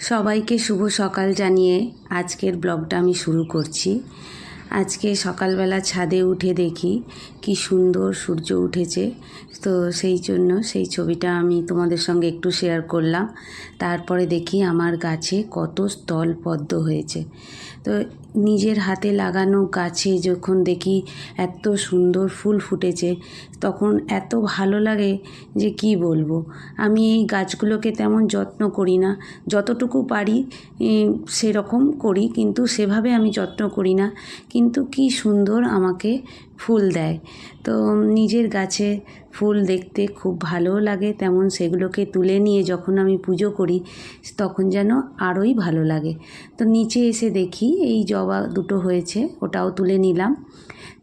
সবাইকে শুভ সকাল জানিয়ে আজকের ব্লগটা আমি শুরু করছি। আজকে সকালবেলা ছাদে উঠে দেখি কি সুন্দর সূর্য উঠেছে। তো সেই জন্য সেই ছবিটা আমি তোমাদের সঙ্গে একটু শেয়ার করলাম। তারপরে দেখি আমার গাছে কত স্থল পদ্ম হয়েছে। তো নিজের হাতে লাগানো গাছে যখন দেখি এত সুন্দর ফুল ফুটেছে, তখন এত ভালো লাগে যে কি বলব? আমি এই গাছগুলোকে তেমন যত্ন করি না। যতটুকু পারি সেরকম করি, কিন্তু সেভাবে আমি যত্ন করি না। কিন্তু কি সুন্দর আমাকে ফুল দেয়। তো নিজের গাছে ফুল দেখতে খুব ভালোও লাগে, তেমন সেগুলোকে তুলে নিয়ে যখন আমি পুজো করি, তখন যেন আরোই ভালো লাগে। তো নিচে এসে দেখি এই জবা দুটো হয়েছে, ওটাও তুলে নিলাম।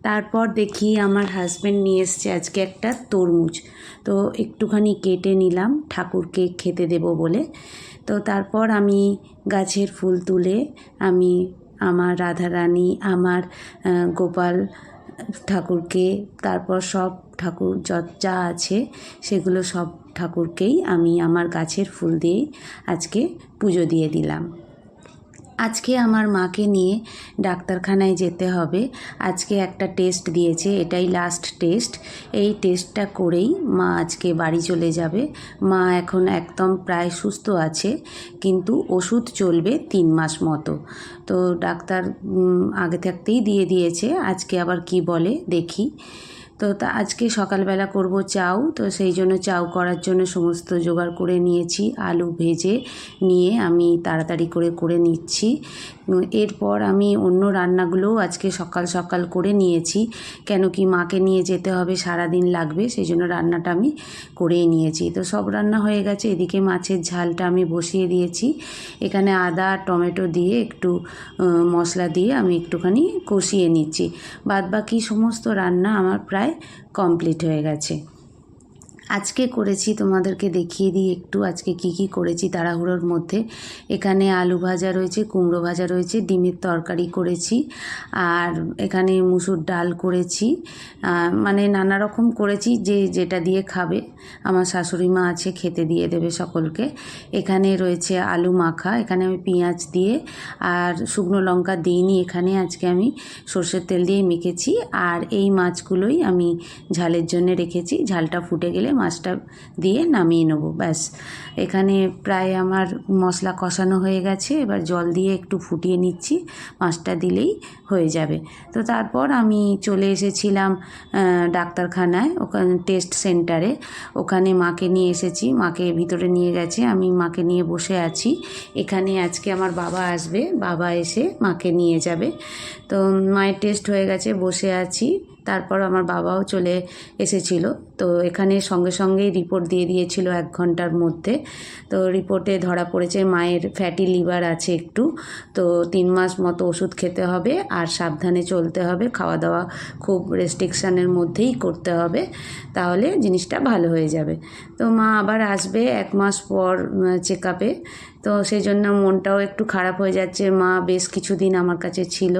তারপর দেখি আমার হাজব্যান্ড নিয়ে এসছে আজকে একটা তরমুজ। তো একটুখানি কেটে নিলাম, ঠাকুরকে খেতে দেব বলে। তো তারপর আমি গাছের ফুল তুলে আমি আমার রাধারানী, আমার গোপাল ঠাকুরকে, তারপর সব ঠাকুর যা আছে সেগুলো সব ঠাকুরকেই আমি আমার গাছের ফুল দিয়েই আজকে পুজো দিয়ে দিলাম। আজকে আমার মাকে নিয়ে ডাক্তারখানায় যেতে হবে। আজকে একটা টেস্ট দিয়েছে, এটাই লাস্ট টেস্ট এই টেস্টটা করেই মা আজকে বাড়ি চলে যাবে। মা এখন একদম প্রায় সুস্থ আছে, কিন্তু ওষুধ চলবে তিন মাস মতো। তো ডাক্তার আগে থাকতেই দিয়ে দিয়েছে, আজকে আবার কি বলে দেখি। তো তা আজকে সকালবেলা করব চাউ, তো সেই জন্য চাউ করার জন্য সমস্ত জোগাড় করে নিয়েছি, আলু ভেজে নিয়ে আমি তাড়াতাড়ি করে করে নিচ্ছি। এরপর আমি অন্য রান্নাগুলোও আজকে সকাল সকাল করে নিয়েছি, কেন কি মাকে নিয়ে যেতে হবে সারা দিন লাগবে, সেই জন্য রান্নাটা আমি করেই নিয়েছি। তো সব রান্না হয়ে গেছে, এদিকে মাছের ঝালটা আমি বসিয়ে দিয়েছি, এখানে আদা, টমেটো দিয়ে একটু মশলা দিয়ে আমি একটুখানি কষিয়ে নিচ্ছি। বাদ বাকি সমস্ত রান্না আমার প্রায় কমপ্লিট হয়ে গেছে। আজকে করেছি, তোমাদেরকে দেখিয়ে দিই একটু আজকে কি কি করেছি তাড়াহুড়োর মধ্যে। এখানে আলু ভাজা রয়েছে, কুমড়ো ভাজা রয়েছে, ডিমের তরকারি করেছি, আর এখানে মুসুর ডাল করেছি। মানে নানা রকম করেছি, যে যেটা দিয়ে খাবে। আমার শাশুড়ি মা আছে, খেতে দিয়ে দেবে সকলকে। এখানে রয়েছে আলু মাখা, এখানে আমি পেঁয়াজ দিয়ে আর শুকনো লঙ্কা দিইনি, এখানে আজকে আমি সর্ষের তেল দিয়ে মেখেছি। আর এই মাছগুলোই আমি ঝালের জন্য রেখেছি। ঝালটা ফুটে গেলে মাছটা দিয়ে নামিয়ে নেব, ব্যাস। এখানে প্রায় আমার মশলা কষানো হয়ে গেছে, এবার জল দিয়ে একটু ফুটিয়ে নিচ্ছি, মাছটা দিলেই হয়ে যাবে। তো তারপর আমি চলে এসেছিলাম ডাক্তারখানায়, ওখানে, টেস্ট সেন্টারে। ওখানে মাকে নিয়ে এসেছি, মাকে ভিতরে নিয়ে গেছে, আমি মাকে নিয়ে বসে আছি। এখানে আজকে আমার বাবা আসবে, বাবা এসে মাকে নিয়ে যাবে। তো মায়ের টেস্ট হয়ে গেছে, বসে আছি। তারপর আমার বাবাও চলে এসেছিল। তো এখানে সঙ্গে সঙ্গেই রিপোর্ট দিয়ে দিয়েছিল এক ঘণ্টার মধ্যে। তো রিপোর্টে ধরা পড়েছে মায়ের ফ্যাটি লিভার আছে একটু। তো তিন মাস মতো ওষুধ খেতে হবে আর সাবধানে চলতে হবে। খাওয়া দাওয়া খুব রেস্ট্রিকশানের মধ্যেই করতে হবে। তাহলে জিনিসটা ভালো হয়ে যাবে। তো মা আবার আসবে এক মাস পর চেক আপে তো সেই জন্য মনটাও একটু খারাপ হয়ে যাচ্ছে। মা বেশ কিছুদিন আমার কাছে ছিল।